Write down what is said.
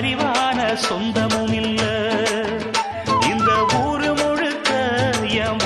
அறிவான சொந்தமும் இல்லை. இந்த ஊரு முழுக்க என்